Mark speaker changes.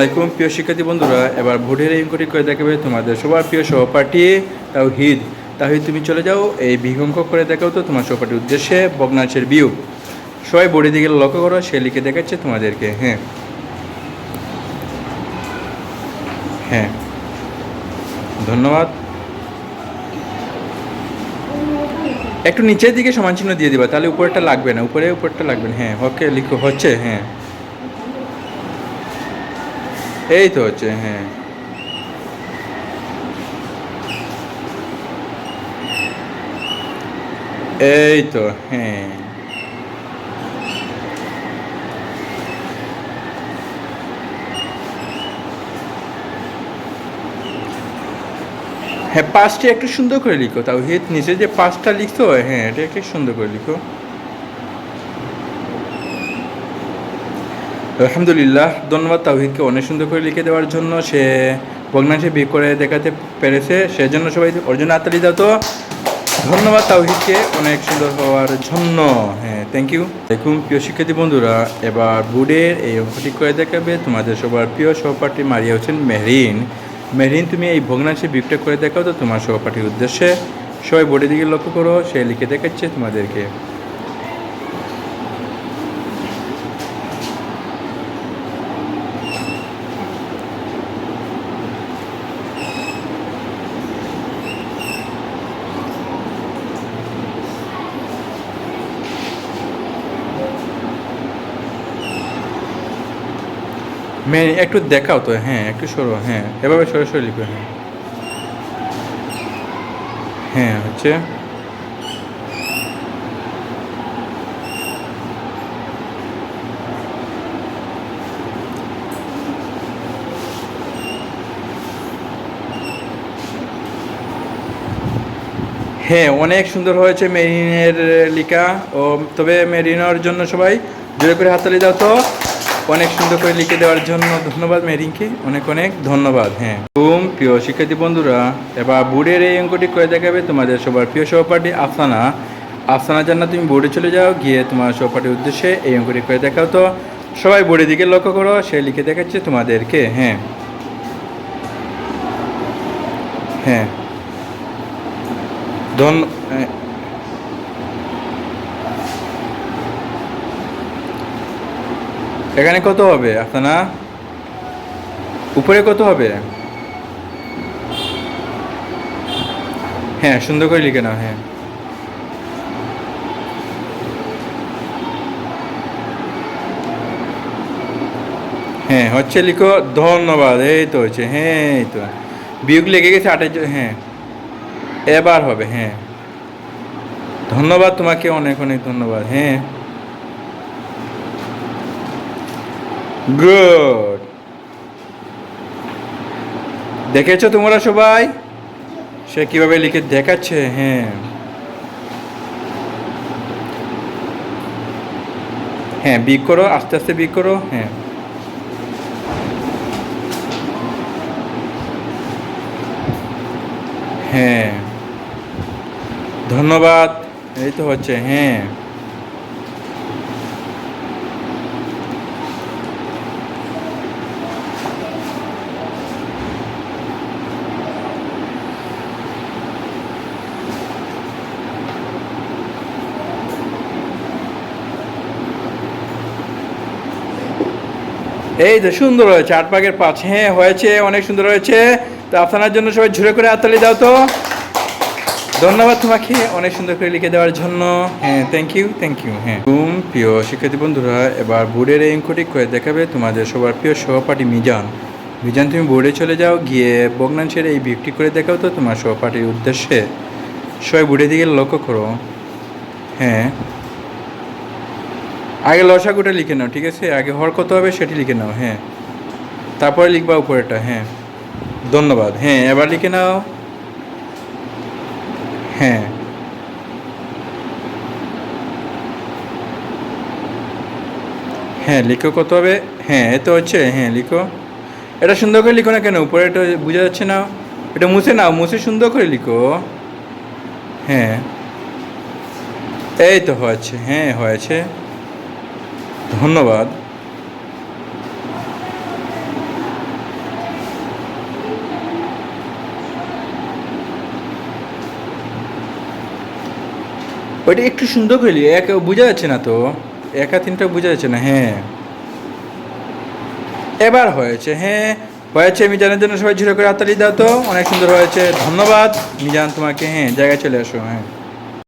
Speaker 1: আলাইকুম, প্রিয় শিক্ষার্থী বন্ধুরা, এবার ভোটের এই অঙ্কটি করে দেখাবে তোমাদের সবার প্রিয় সহপাঠী তাও তাওহিদ তাহিদ তুমি চলে যাও, এই বিগ অঙ্ক করে দেখাও তো তোমার সহপাঠীর উদ্দেশ্যে বগ্নাচের বিয়োগ। সবাই বোর্ডের দিকে লক্ষ্য করো, সে লিখে দেখাচ্ছে তোমাদেরকে হ্যাঁ। হ্যাঁ। ধন্যবাদ। একটু নিচের দিকে সমান চিহ্ন দিয়ে দিবা, তাহলে উপরেরটা লাগবে না, উপরে উপরটা লাগবে না হ্যাঁ ওকে, লিখো, হচ্ছে হ্যাঁ। এই তো হচ্ছে হ্যাঁ। এই তো হ্যাঁ। হ্যাঁ পাঁচটি একটু সুন্দর করে লিখো, তাও হিত নিচে যে পাঁচটা লিখতো হ্যাঁ এটা একটু সুন্দর করে লিখো। আলহামদুলিল্লাহ, ধন্যবাদ তাওহিদকে অনেক সুন্দর করে লিখে দেওয়ার জন্য। সে ভগ্নাংশে বিয়ে করে দেখাতে পেরেছে, সেজন্য সবাই ওর জন্য আত্মালি দাও তো। ধন্যবাদ তাওহিদকে অনেক সুন্দর হওয়ার জন্য। হ্যাঁ থ্যাংক ইউ দেখুন, প্রিয় শিক্ষার্থী বন্ধুরা, এবার বুডের এই অঙ্কটি করে দেখাবে। তোমাদের সবার প্রিয় সহপাঠী মারিয়া হচ্ছেন মেহরিন। মেহরিন, তুমি এই ভগ্নাংশে বিকটা করে দেখাও তো তোমার সহপাঠীর উদ্দেশ্যে। সবাই বোর্ডের দিকে লক্ষ্য করো, সে লিখে দেখাচ্ছে তোমাদেরকে। মেয়ে, একটু দেখাও তো হ্যাঁ একটু সরো হ্যাঁ এভাবে সরাসরি লিখো হ্যাঁ। হ্যাঁ হচ্ছে। হ্যাঁ অনেক সুন্দর হয়েছে মেরিনের লিখা, ও, তবে মেরিনের জন্য সবাই জোরে করে হাততালি দাও তো। অনেক সুন্দর করে লিখে দেওয়ার জন্য ধন্যবাদ মেরিনকে। অনেক অনেক ধন্যবাদ হ্যাঁ। তুম প্রিয় শিক্ষার্থী বন্ধুরা, এবার বোর্ডের এই অঙ্কটি করে দেখাবে তোমাদের সবার প্রিয় সহপাঠী আফসানা। আফসানা জান্না তুমি বোর্ডে চলে যাও, গিয়ে তোমার সহপাঠীর উদ্দেশ্যে এই অঙ্কটি করে দেখাও তো। সবাই বোর্ডের দিকে লক্ষ্য করো, সে লিখে দেখাচ্ছে তোমাদেরকে হ্যাঁ। হ্যাঁ। ধন এখানে কত হবে? আপনারা? উপরে কত হবে? হ্যাঁ সুন্দর করে লিখে নাও হ্যাঁ। হ্যাঁ হচ্ছে লিখো, ধন্যবাদ, এই তো হচ্ছে হ্যাঁ এই তো। বিয়োগ লেগে গেছে আটের হ্যাঁ। এবার হবে হ্যাঁ। ধন্যবাদ, তোমাকে অনেক অনেক ধন্যবাদ হ্যাঁ। গুড দেখেছ তোমরা সবাই? সে কীভাবে লিখে দেখাচ্ছে? হ্যাঁ। হ্যাঁ বিক করো, আস্তে আস্তে বিক করো হ্যাঁ। হ্যাঁ। ধন্যবাদ। এই তো হচ্ছে হ্যাঁ। এই তো সুন্দর হয়েছে আট ভাগের পাঁচ হ্যাঁ হয়েছে, অনেক সুন্দর হয়েছে। তো আপনার জন্য সবাই ঝুড়ে করে হাততালি দাও তো। ধন্যবাদ তোমাকে, অনেক সুন্দর করে লিখে দেওয়ার জন্য। হ্যাঁ থ্যাংক ইউ থ্যাংক ইউ হ্যাঁ। তুম প্রিয় শিক্ষার্থী বন্ধুরা, এবার বোর্ডের এই অঙ্কটি করে দেখাবে তোমাদের সবার প্রিয় সহপাঠী মিজান। মিজান, তুমি বোর্ডে চলে যাও, গিয়ে বগ্নাংশের এই বিকটি করে দেখাও তো তোমার সহপাঠীর উদ্দেশ্যে। সবাই বোর্ডের দিকে লক্ষ্য করো। হ্যাঁ। আগে লসাগুটা লিখে নাও, ঠিক আছে? আগে হর কত হবে সেটি লিখে নাও হ্যাঁ। তারপরে লিখবা উপরেটা হ্যাঁ। ধন্যবাদ হ্যাঁ এবার লিখে নাও। হ্যাঁ। হ্যাঁ লিখো কত হবে? হ্যাঁ এ তো হচ্ছে হ্যাঁ লিখো। এটা সুন্দর করে লিখো না কেন? উপরে এটা বোঝা যাচ্ছে না। এটা মুছে নাও, মুছে সুন্দর করে লিখো। হ্যাঁ। এই তো হয়েছে হ্যাঁ হয়েছে। ধন্যবাদ। ওইটা একটু সুন্দর করলি এক বোঝা যাচ্ছে না তো। একা তিনটা বোঝা যাচ্ছে না হ্যাঁ। এবার হয়েছে হ্যাঁ। হয়েছে মিজানের জন্য সবাই ঝুড়ে করে আতালি দাও তো, অনেক সুন্দর হয়েছে, ধন্যবাদ। মিজান তোমাকে হ্যাঁ জায়গায় চলে আসো হ্যাঁ।